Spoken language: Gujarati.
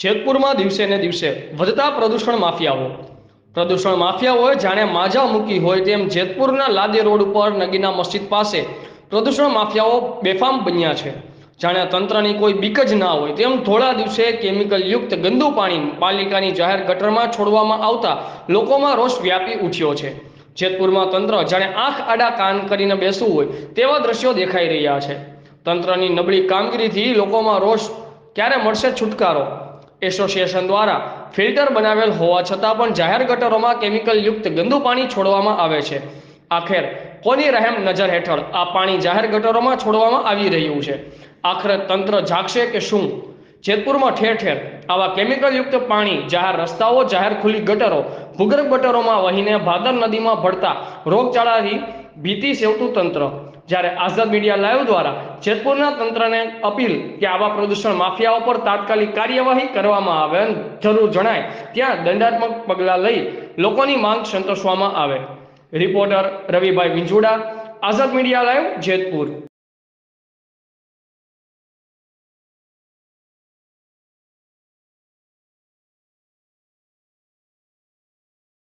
જેતપુરમાં દિવસે ને દિવસે વધતા પ્રદૂષણ માફિયાઓ. પ્રદૂષણ માફિયાઓએ જાણે માજા મૂકી હોય તેમ જેતપુરના લાદે રોડ ઉપર નગીના મસ્જિદ પાસે પ્રદૂષણ માફિયાઓ બેફામ બન્યા છે. જાણે તંત્રની કોઈ બીક જ ના હોય તેમ થોડા દિવસે કેમિકલ યુક્ત ગંદુ પાણી પાલિકાની જાહેર ગટરમાં છોડવામાં આવતા લોકોમાં રોષ વ્યાપી ઉઠ્યો છે. જેતપુરમાં તંત્ર જાણે આંખ આડા કાન કરીને બેસવું હોય તેવા દ્રશ્યો દેખાઈ રહ્યા છે. તંત્રની નબળી કામગીરીથી લોકોમાં રોષ ક્યારે મળશે છુટકારો? એસોસિએશન દ્વારા ફિલ્ટર બનાવેલ હોવા છતાં પણ જાહેર ગટરોમાં કેમિકલ યુક્ત ગંદુ પાણી છોડવામાં આવે છે. આખેર કોની રહેમ નજર હેઠળ આ પાણી જાહેર ગટરોમાં છોડવામાં આવી રહ્યું છે? આખરે તંત્ર જાગશે કે શું? જેતપુરમાં ઠેર ઠેર આવા કેમિકલ યુક્ત પાણી, જાહેર રસ્તાઓ, જાહેર ખુલ્લી ગટરો, ભૂગર્ભ ગટરોમાં વહીને ભાદર નદીમાં ભળતા રોગચાળાથી ભીતિ સેવતું તંત્ર. જ્યારે આઝાદ મીડિયા લાઈવ દ્વારા જેતપુરના તંત્રને અપીલ કે આવા પ્રદૂષણ માફિયાઓ પર તાત્કાલિક કાર્યવાહી કરવામાં આવે જરૂર જણાય, ત્યાં દંડાત્મક પગલાં લઈ લોકોની માંગ સંતોષવામાં આવે. Reporter Ravibhai Vinjuda, Azad media live Jetpur.